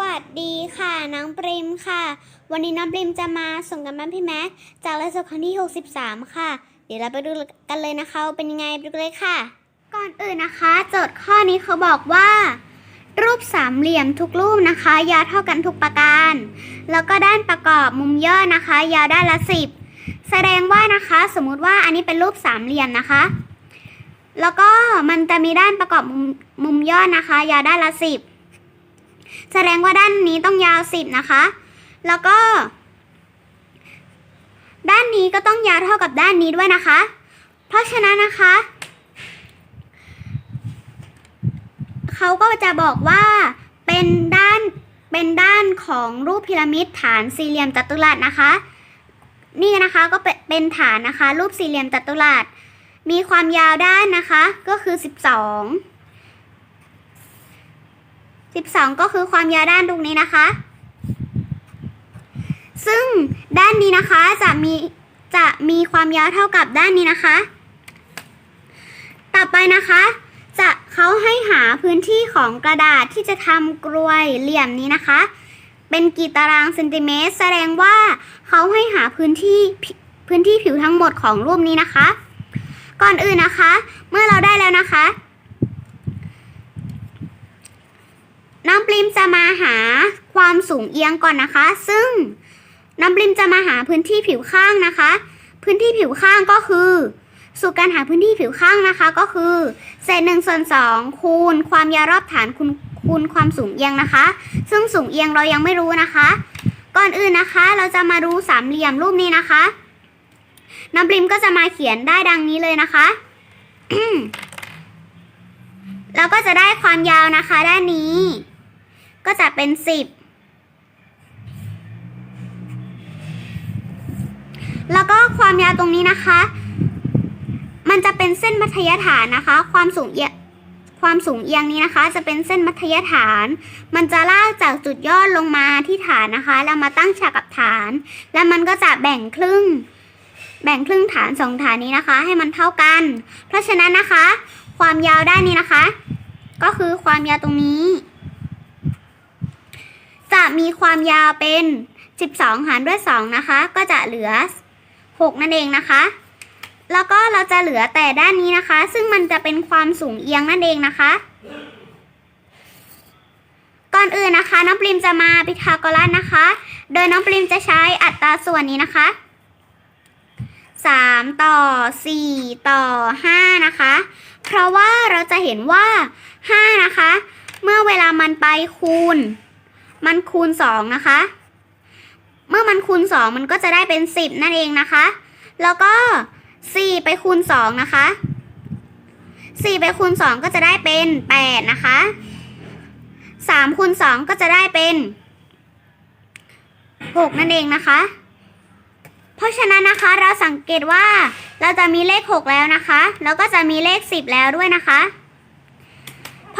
วัสดีค่ะน้องปริมค่ะ วันนี้น้องปริมจะมาส่งกันบ้านพี่แม็กจากเลสครั้งที่ 63 ค่ะ เดี๋ยวเราไปดูกันเลยนะคะเป็นยังไงไปดูเลยค่ะ ก่อนอื่นนะคะ โจทย์ข้อนี้เขาบอกว่า รูปสามเหลี่ยมทุกรูปนะคะ ยาวเท่ากันทุกประการ แล้วก็ด้านประกอบมุมย่อนะคะ ยาวด้านละสิบแสดงว่านะคะสมมุติว่าอันนี้เป็นรูปสามเหลี่ยมนะคะ แล้วก็มันจะมีด้านประกอบมุมมุมย่อนะคะ ยาวด้านละสิบ แสดงว่าด้านนี้ต้องยาวสิบนะคะ แล้วก็ ด้านนี้ก็ต้องยาวเท่ากับด้านนี้ด้วยนะคะ เพราะฉะนั้นนะคะเขาก็จะบอกว่าเป็นด้านเป็นด้านของรูปพีระมิดฐานสี่เหลี่ยมจัตุรัสนะคะ นี่นะคะก็เป็นฐานนะคะ รูปสี่เหลี่ยมจัตุรัสมีความยาวด้านนะคะก็คือ 12 12 ก็คือความยาวด้านตรงนี้นะคะ ซึ่งด้านนี้นะคะจะมีจะมีความยาวเท่ากับด้านนี้นะคะ ต่อไปนะคะ จะเขาให้หาพื้นที่ของกระดาษที่จะทำกลวยเหลี่ยมนี้นะคะ เป็นกี่ตารางเซนติเมตร แสดงว่าเขาให้หาพื้นที่พื้นที่ผิวทั้งหมดของรูปนี้นะคะ ก่อนอื่นนะคะ เมื่อเราได้แล้วนะคะ น้องป ริมจะมาหาความสูงเอียงก่อนนะคะ ซึ่งน้องปริมจะมาหาพื้นที่ผิวข้างนะคะ พื้นที่ผิวข้างก็คือ สูตรการหาพื้นที่ผิวข้างนะคะก็คือ เศษหนึ่งส่วนสองคูณ ความยาวรอบฐานคูณคูณความสูงเอียงนะคะ ซึ่งสูงเอียงเรายังไม่รู้นะคะ ก่อนอื่นนะคะ เราจะมาดูสามเหลี่ยมรูปนี้นะคะน้ำริมก็จะมาเขียนได้ดังนี้เลยนะคะแล้วก็จะได้ความยาวนะคะด้านนี้ ก็จะเป็นสิบแล้วก็ความยาวตรงนี้นะคะ มันจะเป็นเส้นมัธยฐานนะคะ ความสูงเอียงความสูงเอียงนี้นะคะ จะเป็นเส้นมัธยฐาน มันจะลากจากจุดยอดลงมาที่ฐานนะคะ แล้วมาตั้งฉากกับฐาน แล้วมันก็จะแบ่งครึ่ง แบ่งครึ่งฐานสองฐานนี้นะคะ ให้มันเท่ากัน เพราะฉะนั้นนะคะ ความยาวด้านนี้นะคะ ก็คือความยาวตรงนี้ จะมีความยาวเป็น 12 หารด้วย 2 นะคะ ก็จะเหลือ 6 นั่นเองนะคะ แล้วก็เราจะเหลือแต่ด้านนี้นะคะ ซึ่งมันจะเป็นความสูงเอียงนั่นเองนะคะ ก่อนอื่นนะคะ น้องปริมจะมาพิทาโกรัสนะคะ โดยน้องปริมจะใช้อัตราส่วนนี้นะคะ 3 ต่อ 4 ต่อ 5 นะคะ เพราะว่าเราจะเห็นว่า 5 นะคะ เมื่อเวลามันไปคูณ มันคูณ 2 นะคะ เมื่อมันคูณ 2 มันก็จะได้เป็น 10 นั่นเองนะคะ แล้วก็ 4 ไปคูณ 2 นะคะ 4 ไปคูณ 2 ก็จะได้เป็น 8 นะคะ 3คูณ 2 ก็จะได้เป็น 6 นั่นเองนะคะ เพราะฉะนั้นนะคะเราสังเกตว่าเราจะมีเลข 6 แล้วนะคะ แล้วก็จะมีเลข 10 แล้วด้วยนะคะ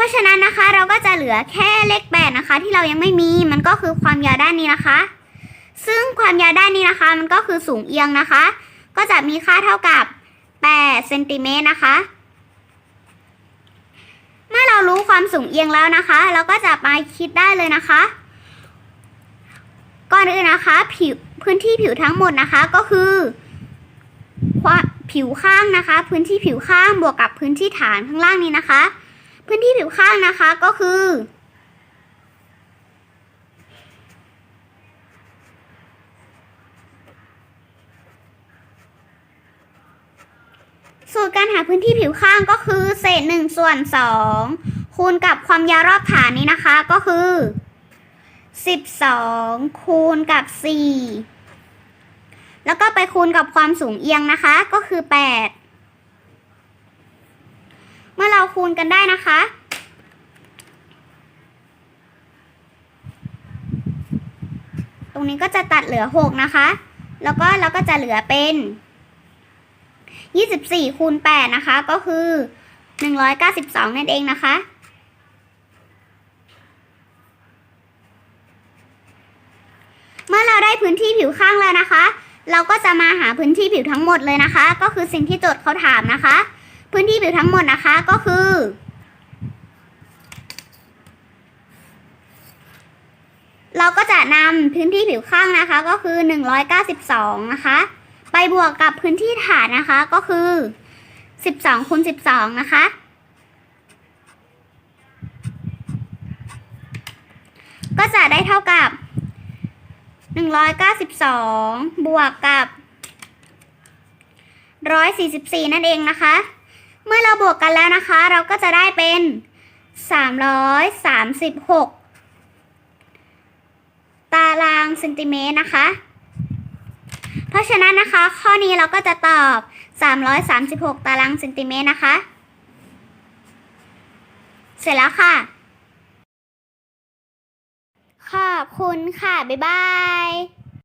ะฉะนั้นนะคะเราก็จะเหลือแค่เลข8นะคะ ที่เรายังไม่มีมันก็คือความยาวด้านนี้นะคะ ซึ่งความยาวด้านนี้นะคะ มันก็คือสูงเอียงนะคะ ก็จะมีค่าเท่ากับ8เซนติเมตรนะคะ เมื่อเรารู้ความสูงเอียงแล้วนะคะ เราก็จะมาคิดได้เลยนะคะ ก่อนอื่นนะคะ ผิวพื้นที่ผิวทั้งหมดนะคะก็คือผิวข้างนะคะ พื้นที่ผิวข้างบวกกับพื้นที่ฐานข้างล่างนี้นะคะ พื้นที่ผิวข้างนะคะก็คือ สูตรการหาพื้นที่ผิวข้างก็คือ เศษหนึ่งส่วนสองคูณกับความยาวรอบฐานนี้นะคะก็คือ12คูณกับ4แล้วก็ไปคูณกับความสูงเอียงนะคะก็คือ8 เมื่อเราคูณกันได้นะคะ ตรงนี้ก็จะตัดเหลือ 6 นะคะ แล้วก็เราก็จะเหลือเป็น 24คูณ8นะคะ ก็คือ 192 นั่นเองนะคะเมื่อเราได้พื้นที่ผิวข้างแล้วนะคะ เราก็จะมาหาพื้นที่ผิวทั้งหมดเลยนะคะ ก็คือสิ่งที่โจทย์เขาถามนะคะ พื้นที่ผิวทั้งหมดนะคะก็คือ เราก็จะนำพื้นที่ผิวข้างนะคะก็คือ 192 นะคะ ไปบวกกับพื้นที่ฐานนะคะก็คือ 12คูณ12 นะคะ ก็จะได้เท่ากับ 192 บวกกับ 144 นั่นเองนะคะ เมื่อเราบวกกันแล้วนะคะ เราก็จะได้เป็น 336 ตารางเซนติเมตรนะคะ เพราะฉะนั้นนะคะ ข้อนี้เราก็จะตอบ 336 ตารางเซนติเมตรนะคะ เสร็จแล้วค่ะ ขอบคุณค่ะ บ๊ายบาย